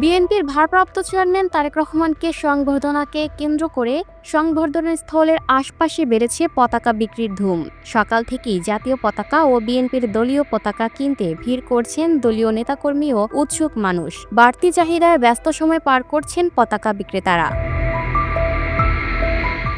বিএনপির ভারপ্রাপ্ত চেয়ারম্যান তারেক রহমানকে সংবর্ধনাকে কেন্দ্র করে সংবর্ধনা স্থলের আশপাশে বেড়েছে পতাকা বিক্রির ধুম। সকাল থেকেই জাতীয় পতাকা ও বিএনপির দলীয় পতাকা কিনতে ভিড় করছেন দলীয় নেতাকর্মী ও উৎসুক মানুষ। বাড়তি চাহিদায় ব্যস্ত সময় পার করছেন পতাকা বিক্রেতারা।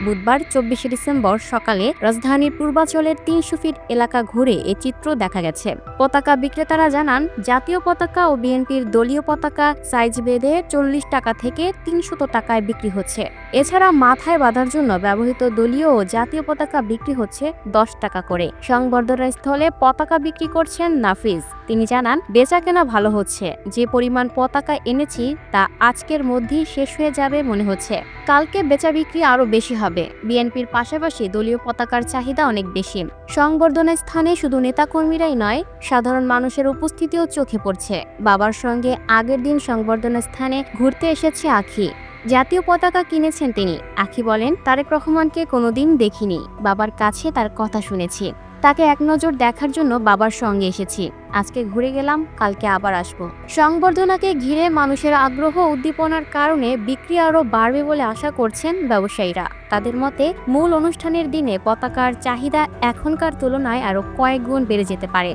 বুধবার চব্বিশে ডিসেম্বর সকালে রাজধানীর পূর্বাঞ্চলের তিনশো ফিট এলাকা ঘুরে এ চিত্র দেখা গেছে। পতাকা বিক্রেতারা জানান, জাতীয় পতাকা ও বিএনপির দলীয় পতাকা সাইজ বেঁধে চল্লিশ টাকা থেকে তিনশত টাকায় বিক্রি হচ্ছে। এছাড়া মাথায় বাঁধার জন্য ব্যবহৃত দলীয় ও জাতীয় পতাকা বিক্রি হচ্ছে দশ টাকা করে। সংবর্ধনা স্থলে পতাকা বিক্রি করছেন নাফিজ তিনি জানান বেচা কেনা ভালো হচ্ছে। যে পরিমাণ পতাকা এনেছি তা আজকের মধ্যেই শেষ হয়ে যাবে মনে হচ্ছে। কালকে বেচা বিক্রি আরও বেশি হবে। বিএনপির পাশাপাশি দলীয় পতাকার চাহিদা অনেক বেশি। সংবর্ধনা স্থানে শুধু নেতাকর্মীরাই নয়, সাধারণ মানুষের উপস্থিতিও চোখে পড়ছে। বাবার সঙ্গে আগের দিন সংবর্ধনা স্থানে ঘুরতে এসেছে আখি। জাতীয় পতাকা কিনেছেন তিনি। আখি বলেন, তারেক রহমানকে কোনোদিন দেখিনি। বাবার কাছে তার কথা শুনেছি। তাকে এক নজর দেখার জন্য বাবার সঙ্গে এসেছি। আজকে ঘুরে গেলাম, কালকে আবার আসব। সংবর্ধনাকে ঘিরে মানুষের আগ্রহ উদ্দীপনার কারণে বিক্রি আরও বাড়বে বলে আশা করছেন ব্যবসায়ীরা। তাদের মতে, মূল অনুষ্ঠানের দিনে পতাকার চাহিদা এখনকার তুলনায় আরও কয়েক গুণ বেড়ে যেতে পারে।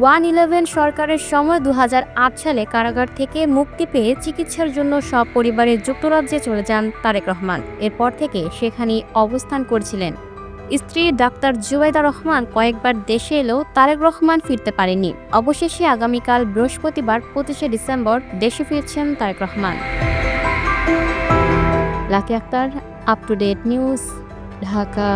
ওয়ান ইলেভেন সরকারের সময় দু হাজার আট সালে কারাগার থেকে মুক্তি পেয়ে চিকিৎসার জন্য সব পরিবারের যুক্তরাজ্যে চলে যান তারেক রহমান। এরপর থেকে সেখানেই অবস্থান করছিলেন। স্ত্রী ডাক্তার জুবাইদা রহমান কয়েকবার দেশে এলেও তারেক রহমান ফিরতে পারেনি। অবশেষে আগামীকাল বৃহস্পতিবার পঁচিশে ডিসেম্বর দেশে ফিরছেন Tarique Rahman. Lucky Akter up to date news Dhaka.